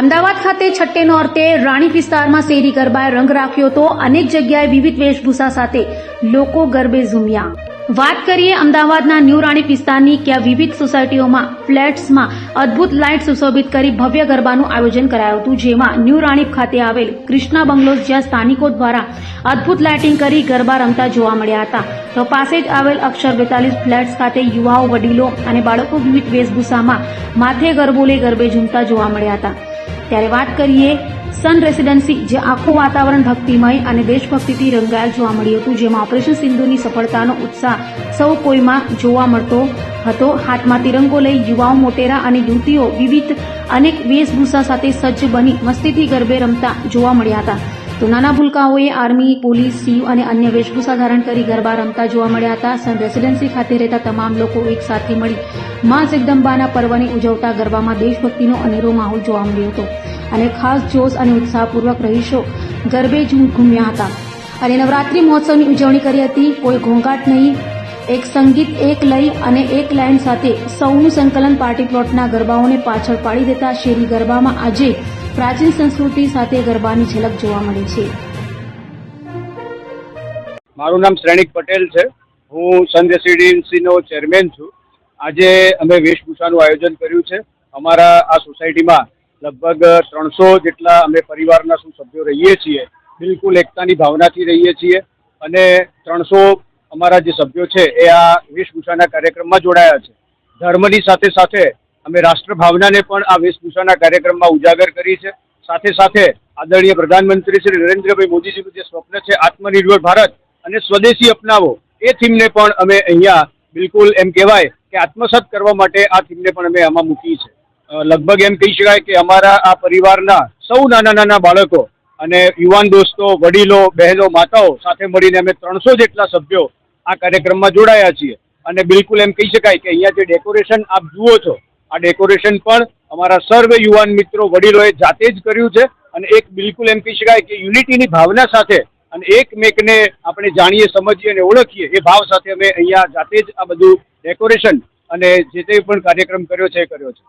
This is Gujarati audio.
અમદાવાદ ખાતે છઠ્ઠે નોરતે રાણી વિસ્તારમાં શેરી ગરબાએ રંગ રાખ્યો તો અનેક જગ્યાએ વિવિધ વેશભૂષા સાથે લોકો ગરબે ઝૂમ્યા. વાત કરીએ અમદાવાદના ન્યૂ રાણી વિસ્તારની ક્યાં વિવિધ સોસાયટીઓમાં, ફ્લેટ્સમાં અદ્ભુત લાઇટ સુશોભિત કરી ભવ્ય ગરબાનું આયોજન કરાયું હતું. જેમાં ન્યૂ રાણીપ ખાતે આવેલ કૃષ્ણા બંગલોઝ, જ્યાં સ્થાનિકો દ્વારા અદભુત લાઇટિંગ કરી ગરબા રમતા જોવા મળ્યા હતા. તો પાસે જ આવેલ અક્ષર બેતાલીસ ફ્લેટ્સ ખાતે યુવાઓ, વડીલો અને બાળકો વિવિધ વેશભૂષામાં માથે ગરબોલે ગરબે ઝૂમતા જોવા મળ્યા હતા. ત્યારે વાત કરીએ સન રેસિડેન્સી જે આખું વાતાવરણ ભક્તિમય અને દેશભક્તિથી રંગાયેલ જોવા મળ્યું હતું, જેમાં ઓપરેશન સિંધુની સફળતાનો ઉત્સાહ સૌ કોઈમાં જોવા મળતો હતો. હાથમાં તિરંગો લઈ યુવાઓ મોટેરા અને યુવતીઓ વિવિધ અનેક વેશભૂષા સાથે સજ્જ બની મસ્તીથી ગરબે રમતા જોવા મળ્યા હતા. તો નાના ભૂલકાઓએ આર્મી, પોલીસ સીવ અને અન્ય વેશભૂષા ધારણ કરી ગરબા રમતા જોવા મળ્યા હતા. સન રેસિડેન્સી ખાતે રહેતા તમામ લોકો એક સાથે મળી માં જગદંબાના પર્વને ઉજવતા ગરબામાં દેશભક્તિનો અનેરો માહોલ જોવા મળ્યો હતો અને ખાસ જોશ અને ઉત્સાહપૂર્વક રહીશો ગરબે ઘૂમ્યા હતા. અને નવરાત્રી મહોત્સવની ઉજવણી કરી હતી. કોઈ ઘોંઘાટ નહીં. એક સંગીત એક લય અને એક લાઇન સાથે સૌનું સંકલન પાર્ટી પ્લોટના ગરબાઓને પાછળ પાડી દેતા શેરી ગરબામાં આજે પ્રાચીન સંસ્કૃતિ સાથે ગરબાની ઝલક જોવા મળી છે. મારું નામ શ્રેણિક પટેલ છે. હું સન રેસિડેન્સીનો ચેરમેન છું. આજે અમે વેશભૂષાનું આયોજન કર્યું છે. અમારા આ સોસાયટીમાં લગભગ ત્રણસો જેટલા અમે પરિવારના શું સભ્યો રહીએ છીએ. બિલકુલ એકતાની ભાવનાથી રહીએ છીએ અને ત્રણસો અમારા જે સભ્યો છે એ આ વેશભૂષાના કાર્યક્રમમાં જોડાયા છે. ધર્મની સાથે સાથે અમે રાષ્ટ્રભાવનાને પણ આ વેશભૂષાના કાર્યક્રમમાં ઉજાગર કરી છે. સાથે સાથે આદરણીય પ્રધાનમંત્રી શ્રી નરેન્દ્રભાઈ મોદીજીનું જે સ્વપ્ન છે, આત્મનિર્ભર ભારત અને સ્વદેશી અપનાવો, એ થીમને પણ અમે અહીંયા બિલકુલ એમ કહેવાય કે આત્મસાત કરવા માટે આ થીમને પણ અમે આમાં મૂકી છે. લગભગ એમ કહી શકાય કે અમારા આ પરિવારના સૌ નાના નાના બાળકો અને યુવાન દોસ્તો, વડીલો, બહેનો, માતાઓ સાથે મળીને અમે ત્રણસો જેટલા સભ્યો આ કાર્યક્રમમાં જોડાયા છીએ. અને બિલકુલ એમ કહી શકાય કે અહીંયા જે ડેકોરેશન આપ જુઓ છો આ ડેકોરેશન પણ અમારા સર્વે યુવાન મિત્રો વડીલોએ જાતે જ કર્યું છે અને એક બિલકુલ એમ કહી શકાય કે યુનિટીની ભાવના સાથે અને એકમેકને આપણે જાણીએ, સમજીએ અને ઓળખીએ એ ભાવ સાથે અમે અહીંયા જાતે જ આ બધું ડેકોરેશન અને જે તે પણ કાર્યક્રમ કર્યો છે એ કર્યો છે.